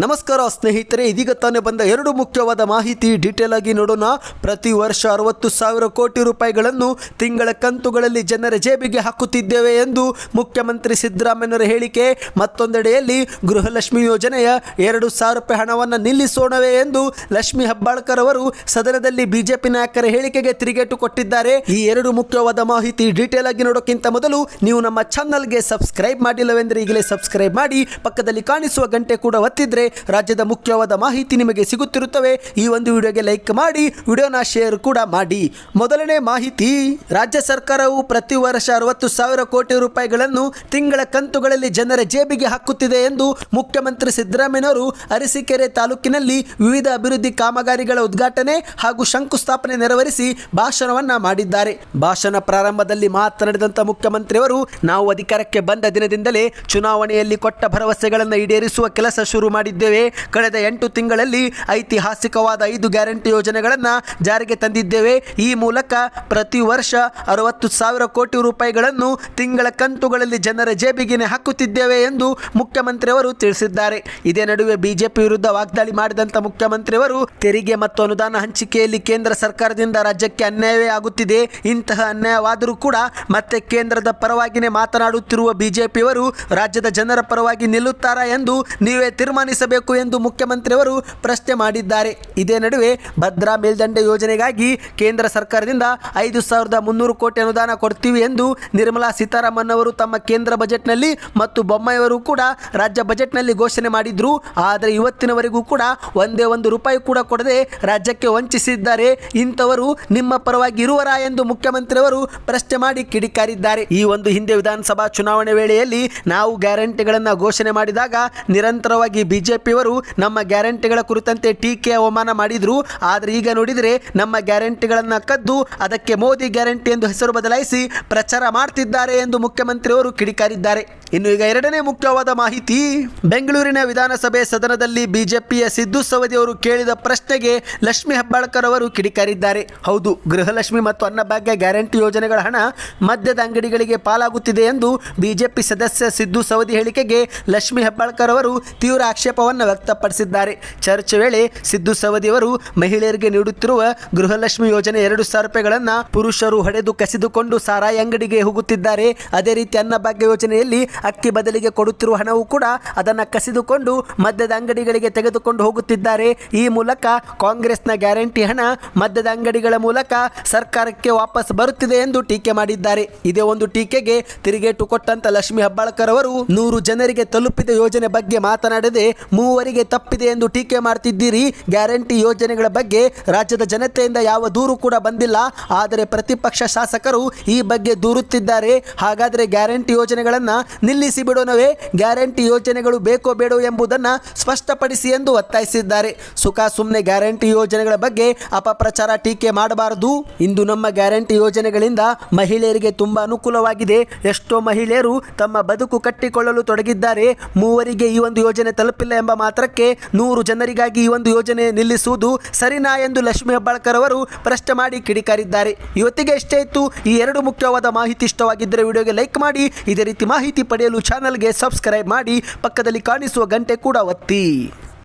ನಮಸ್ಕಾರ ಸ್ನೇಹಿತರೆ, ಇದೀಗ ತಾನೇ ಬಂದ ಎರಡು ಮುಖ್ಯವಾದ ಮಾಹಿತಿ. ಡೀಟೇಲ್ ಆಗಿ ನೋಡೋಣ. ಪ್ರತಿ ವರ್ಷ ಅರವತ್ತು ಸಾವಿರ ಕೋಟಿ ರೂಪಾಯಿಗಳನ್ನು ತಿಂಗಳ ಕಂತುಗಳಲ್ಲಿ ಜನರ ಜೇಬಿಗೆ ಹಾಕುತ್ತಿದ್ದೇವೆ ಎಂದು ಮುಖ್ಯಮಂತ್ರಿ ಸಿದ್ದರಾಮಯ್ಯನವರ ಹೇಳಿಕೆ. ಮತ್ತೊಂದೆಡೆಯಲ್ಲಿ ಗೃಹಲಕ್ಷ್ಮಿ ಯೋಜನೆಯ ಎರಡು ಸಾವಿರ ರೂಪಾಯಿ ಹಣವನ್ನು ನಿಲ್ಲಿಸೋಣವೇ ಎಂದು ಲಕ್ಷ್ಮಿ ಹೆಬ್ಬಾಳ್ಕರ್ ಅವರು ಸದನದಲ್ಲಿ ಬಿಜೆಪಿ ನಾಯಕರ ಹೇಳಿಕೆಗೆ ತಿರುಗೇಟು ಕೊಟ್ಟಿದ್ದಾರೆ. ಈ ಎರಡು ಮುಖ್ಯವಾದ ಮಾಹಿತಿ ಡೀಟೇಲ್ ಆಗಿ ನೋಡೋಕ್ಕಿಂತ ಮೊದಲು ನೀವು ನಮ್ಮ ಚಾನಲ್ಗೆ ಸಬ್ಸ್ಕ್ರೈಬ್ ಮಾಡಿಲ್ಲವೆಂದರೆ ಈಗಲೇ ಸಬ್ಸ್ಕ್ರೈಬ್ ಮಾಡಿ. ಪಕ್ಕದಲ್ಲಿ ಕಾಣಿಸುವ ಗಂಟೆ ಕೂಡ ಒತ್ತಿದ್ರೆ ರಾಜ್ಯದ ಮುಖ್ಯವಾದ ಮಾಹಿತಿ ನಿಮಗೆ ಸಿಗುತ್ತಿರುತ್ತವೆ. ಈ ಒಂದು ವಿಡಿಯೋಗೆ ಲೈಕ್ ಮಾಡಿ, ವಿಡಿಯೋನ ಶೇರ್ ಕೂಡ ಮಾಡಿ. ಮೊದಲನೇ ಮಾಹಿತಿ, ರಾಜ್ಯ ಸರ್ಕಾರವು ಪ್ರತಿ ವರ್ಷ ಅರವತ್ತು ಸಾವಿರ ಕೋಟಿ ರೂಪಾಯಿಗಳನ್ನು ತಿಂಗಳ ಕಂತುಗಳಲ್ಲಿ ಜನರ ಜೇಬಿಗೆ ಹಾಕುತ್ತಿದೆ ಎಂದು ಮುಖ್ಯಮಂತ್ರಿ ಸಿದ್ದರಾಮಯ್ಯನವರು ಅರಸೀಕೆರೆ ತಾಲೂಕಿನಲ್ಲಿ ವಿವಿಧ ಅಭಿವೃದ್ಧಿ ಕಾಮಗಾರಿಗಳ ಉದ್ಘಾಟನೆ ಹಾಗೂ ಶಂಕುಸ್ಥಾಪನೆ ನೆರವೇರಿಸಿ ಭಾಷಣವನ್ನ ಮಾಡಿದ್ದಾರೆ. ಭಾಷಣ ಪ್ರಾರಂಭದಲ್ಲಿ ಮಾತನಾಡಿದಂಥ ಮುಖ್ಯಮಂತ್ರಿಯವರು ನಾವು ಅಧಿಕಾರಕ್ಕೆ ಬಂದ ದಿನದಿಂದಲೇ ಚುನಾವಣೆಯಲ್ಲಿ ಕೊಟ್ಟ ಭರವಸೆಗಳನ್ನು ಈಡೇರಿಸುವ ಕೆಲಸ ಶುರು ಮಾಡಿದ್ದೇವೆ ಕಳೆದ ಎಂಟು ತಿಂಗಳಲ್ಲಿ ಐತಿಹಾಸಿಕವಾದ ಐದು ಗ್ಯಾರಂಟಿ ಯೋಜನೆಗಳನ್ನು ಜಾರಿಗೆ ತಂದಿದ್ದೇವೆ. ಈ ಮೂಲಕ ಪ್ರತಿ ವರ್ಷ ಅರವತ್ತು ಸಾವಿರ ಕೋಟಿ ರೂಪಾಯಿಗಳನ್ನು ತಿಂಗಳ ಕಂತುಗಳಲ್ಲಿ ಜನರ ಜೇಬಿಗೆ ಹಾಕುತ್ತಿದ್ದೇವೆ ಎಂದು ಮುಖ್ಯಮಂತ್ರಿಯವರು ತಿಳಿಸಿದ್ದಾರೆ. ಇದೇ ನಡುವೆ ಬಿಜೆಪಿ ವಿರುದ್ಧ ವಾಗ್ದಾಳಿ ಮಾಡಿದಂಥ ಮುಖ್ಯಮಂತ್ರಿಯವರು ತೆರಿಗೆ ಮತ್ತು ಅನುದಾನ ಹಂಚಿಕೆಯಲ್ಲಿ ಕೇಂದ್ರ ಸರ್ಕಾರದಿಂದ ರಾಜ್ಯಕ್ಕೆ ಅನ್ಯಾಯವೇ ಆಗುತ್ತಿದೆ. ಇಂತಹ ಅನ್ಯಾಯವಾದರೂ ಕೂಡ ಮತ್ತೆ ಕೇಂದ್ರದ ಪರವಾಗಿನೇ ಮಾತನಾಡುತ್ತಿರುವ ಬಿಜೆಪಿಯವರು ರಾಜ್ಯದ ಜನರ ಪರವಾಗಿ ನಿಲ್ಲುತ್ತಾರಾ ಎಂದು ನೀವೇ ತೀರ್ಮಾನಿಸಬೇಕು ಎಂದು ಮುಖ್ಯಮಂತ್ರಿಯವರು ಪ್ರಶ್ನೆ ಮಾಡಿದ್ದಾರೆ. ಇದೇ ನಡುವೆ ಭದ್ರಾ ಮೇಲ್ದಂಡೆ ಯೋಜನೆಗಾಗಿ ಕೇಂದ್ರ ಸರ್ಕಾರದಿಂದ ಐದು ಸಾವಿರದ ಮುನ್ನೂರು ಕೋಟಿ ಅನುದಾನ ಕೊಡ್ತೀವಿ ಎಂದು ನಿರ್ಮಲಾ ಸೀತಾರಾಮನ್ ಅವರು ತಮ್ಮ ಕೇಂದ್ರ ಬಜೆಟ್ನಲ್ಲಿ ಮತ್ತು ಬೊಮ್ಮಾಯಿಯವರು ಕೂಡ ರಾಜ್ಯ ಬಜೆಟ್ನಲ್ಲಿ ಘೋಷಣೆ ಮಾಡಿದ್ರು. ಆದರೆ ಇವತ್ತಿನವರೆಗೂ ಕೂಡ ಒಂದೇ ಒಂದು ರೂಪಾಯಿ ಕೂಡ ಕೊಡದೆ ರಾಜ್ಯಕ್ಕೆ ವಂಚಿಸಿದ್ದಾರೆ. ಇಂಥವರು ನಿಮ್ಮ ಪರವಾಗಿ ಇರುವರಾ ಎಂದು ಮುಖ್ಯಮಂತ್ರಿಯವರು ಪ್ರಶ್ನೆ ಮಾಡಿ ಕಿಡಿಕಾರಿದ್ದಾರೆ. ಈ ಒಂದು ಹಿಂದೆ ವಿಧಾನಸಭಾ ಚುನಾವಣೆ ವೇಳೆಯಲ್ಲಿ ನಾವು ಗ್ಯಾರಂಟಿಗಳನ್ನು ಘೋಷಣೆ ಮಾಡಿದಾಗ ನಿರಂತರವಾಗಿ ಬಿಜೆಪಿಯವರು ನಮ್ಮ ಗ್ಯಾರಂಟಿಗಳ ಕುರಿತಂತೆ ಟೀಕೆ ಅವಮಾನ ಮಾಡಿದ್ರು. ಆದರೆ ಈಗ ನೋಡಿದರೆ ನಮ್ಮ ಗ್ಯಾರಂಟಿಗಳನ್ನು ಕದ್ದು ಅದಕ್ಕೆ ಮೋದಿ ಗ್ಯಾರಂಟಿ ಎಂದು ಹೆಸರು ಬದಲಾಯಿಸಿ ಪ್ರಚಾರ ಮಾಡ್ತಿದ್ದಾರೆ ಎಂದು ಮುಖ್ಯಮಂತ್ರಿಯವರು ಕಿಡಿಕಾರಿದ್ದಾರೆ. ಇನ್ನು ಈಗ ಎರಡನೇ ಮುಖ್ಯವಾದ ಮಾಹಿತಿ. ಬೆಂಗಳೂರಿನ ವಿಧಾನಸಭೆ ಸದನದಲ್ಲಿ ಬಿಜೆಪಿಯ ಸಿದ್ದು ಸವದಿ ಅವರು ಕೇಳಿದ ಪ್ರಶ್ನೆಗೆ ಲಕ್ಷ್ಮಿ ಹೆಬ್ಬಾಳ್ಕರ್ ಅವರು ಕಿಡಿಕಾರಿದ್ದಾರೆ. ಹೌದು, ಗೃಹಲಕ್ಷ್ಮಿ ಮತ್ತು ಅನ್ನಭಾಗ್ಯ ಗ್ಯಾರಂಟಿ ಯೋಜನೆಗಳ ಹಣ ಮದ್ಯದ ಅಂಗಡಿಗಳಿಗೆ ಪಾಲಾಗುತ್ತಿದೆ ಎಂದು ಬಿಜೆಪಿ ಸದಸ್ಯ ಸಿದ್ದು ಸವದಿ ಹೇಳಿಕೆಗೆ ಲಕ್ಷ್ಮಿ ಹೆಬ್ಬಾಳ್ಕರ್ ಅವರು ತೀವ್ರ ಆಕ್ಷೇಪವನ್ನು ವ್ಯಕ್ತಪಡಿಸಿದ್ದಾರೆ. ಚರ್ಚೆ ವೇಳೆ ಸಿದ್ದು ಸವದಿ ಅವರು ಮಹಿಳೆಯರಿಗೆ ನೀಡುತ್ತಿರುವ ಗೃಹಲಕ್ಷ್ಮಿ ಯೋಜನೆ ಎರಡು ಸಾವಿರ ಪುರುಷರು ಹೊಡೆದು ಕಸಿದುಕೊಂಡು ಸಾರಾಯಿ ಅಂಗಡಿಗೆ ಹೋಗುತ್ತಿದ್ದಾರೆ. ಅದೇ ರೀತಿ ಅನ್ನಭಾಗ್ಯ ಯೋಜನೆಯಲ್ಲಿ ಅಕ್ಕಿ ಬದಲಿಗೆ ಕೊಡುತ್ತಿರುವ ಹಣವು ಕೂಡ ಅದನ್ನು ಕಸಿದುಕೊಂಡು ಮದ್ಯದ ಅಂಗಡಿಗಳಿಗೆ ತೆಗೆದುಕೊಂಡು ಹೋಗುತ್ತಿದ್ದಾರೆ. ಈ ಮೂಲಕ ಕಾಂಗ್ರೆಸ್ನ ಗ್ಯಾರಂಟಿ ಹಣ ಮದ್ಯದ ಅಂಗಡಿಗಳ ಮೂಲಕ ಸರ್ಕಾರಕ್ಕೆ ವಾಪಸ್ ಬರುತ್ತಿದೆ ಎಂದು ಟೀಕೆ ಮಾಡಿದ್ದಾರೆ. ಇದೇ ಒಂದು ಟೀಕೆಗೆ ತಿರುಗೇಟು ಕೊಟ್ಟಂತ ಲಕ್ಷ್ಮಿ ಹಬ್ಬಾಳ್ಕರ್ ಅವರು ನೂರು ಜನರಿಗೆ ತಲುಪಿದ ಯೋಜನೆ ಬಗ್ಗೆ ಮಾತನಾಡದೆ ಮೂವರಿಗೆ ತಪ್ಪಿದೆ ಎಂದು ಟೀಕೆ ಮಾಡ್ತಿದ್ದೀರಿ. ಗ್ಯಾರಂಟಿ ಯೋಜನೆಗಳ ಬಗ್ಗೆ ರಾಜ್ಯದ ಜನತೆಯಿಂದ ಯಾವ ದೂರು ಕೂಡ ಬಂದಿಲ್ಲ. ಆದರೆ ಪ್ರತಿಪಕ್ಷ ಶಾಸಕರು ಈ ಬಗ್ಗೆ ದೂರುತ್ತಿದ್ದಾರೆ. ಹಾಗಾದರೆ ಗ್ಯಾರಂಟಿ ಯೋಜನೆಗಳನ್ನು ನಿಲ್ಲಿಸಿ ಬಿಡೋಣವೇ ಗ್ಯಾರಂಟಿ ಯೋಜನೆಗಳು ಬೇಕೋ ಬೇಡೋ ಎಂಬುದನ್ನು ಸ್ಪಷ್ಟಪಡಿಸಿ ಎಂದು ಒತ್ತಾಯಿಸಿದ್ದಾರೆ. ಸುಖ ಸುಮ್ಮನೆ ಗ್ಯಾರಂಟಿ ಯೋಜನೆಗಳ ಬಗ್ಗೆ ಅಪಪ್ರಚಾರ ಟೀಕೆ ಮಾಡಬಾರದು. ಇಂದು ನಮ್ಮ ಗ್ಯಾರಂಟಿ ಯೋಜನೆಗಳಿಂದ ಮಹಿಳೆಯರಿಗೆ ತುಂಬ ಅನುಕೂಲವಾಗಿದೆ. ಎಷ್ಟೋ ಮಹಿಳೆಯರು ತಮ್ಮ ಬದುಕು ಕಟ್ಟಿಕೊಳ್ಳಲು ತೊಡಗಿದ್ದಾರೆ. ಮೂವರಿಗೆ ಈ ಒಂದು ಯೋಜನೆ ತಲುಪಿಲ್ಲ ಎಂಬ ಮಾತ್ರಕ್ಕೆ ನೂರು ಜನರಿಗಾಗಿ ಈ ಒಂದು ಯೋಜನೆ ನಿಲ್ಲಿಸುವುದು ಸರಿನಾ ಎಂದು ಲಕ್ಷ್ಮೀ ಹೆಬ್ಬಾಳ್ಕರ್ ಅವರು ಪ್ರಶ್ನೆ ಮಾಡಿ ಕಿಡಿಕಾರಿದ್ದಾರೆ. ಇವತ್ತಿಗೆ ಇಷ್ಟೇ ಇತ್ತು. ಈ ಎರಡು ಮುಖ್ಯವಾದ ಮಾಹಿತಿ ಇಷ್ಟವಾಗಿದ್ದರೆ ವಿಡಿಯೋಗೆ ಲೈಕ್ ಮಾಡಿ. ಇದೇ ರೀತಿ ಮಾಹಿತಿ ಪಡೆಯಲು ಚಾನಲ್ಗೆ ಸಬ್ಸ್ಕ್ರೈಬ್ ಮಾಡಿ ಪಕ್ಕದಲ್ಲಿ ಕಾಣಿಸುವ ಗಂಟೆ ಕೂಡ ಒತ್ತಿ.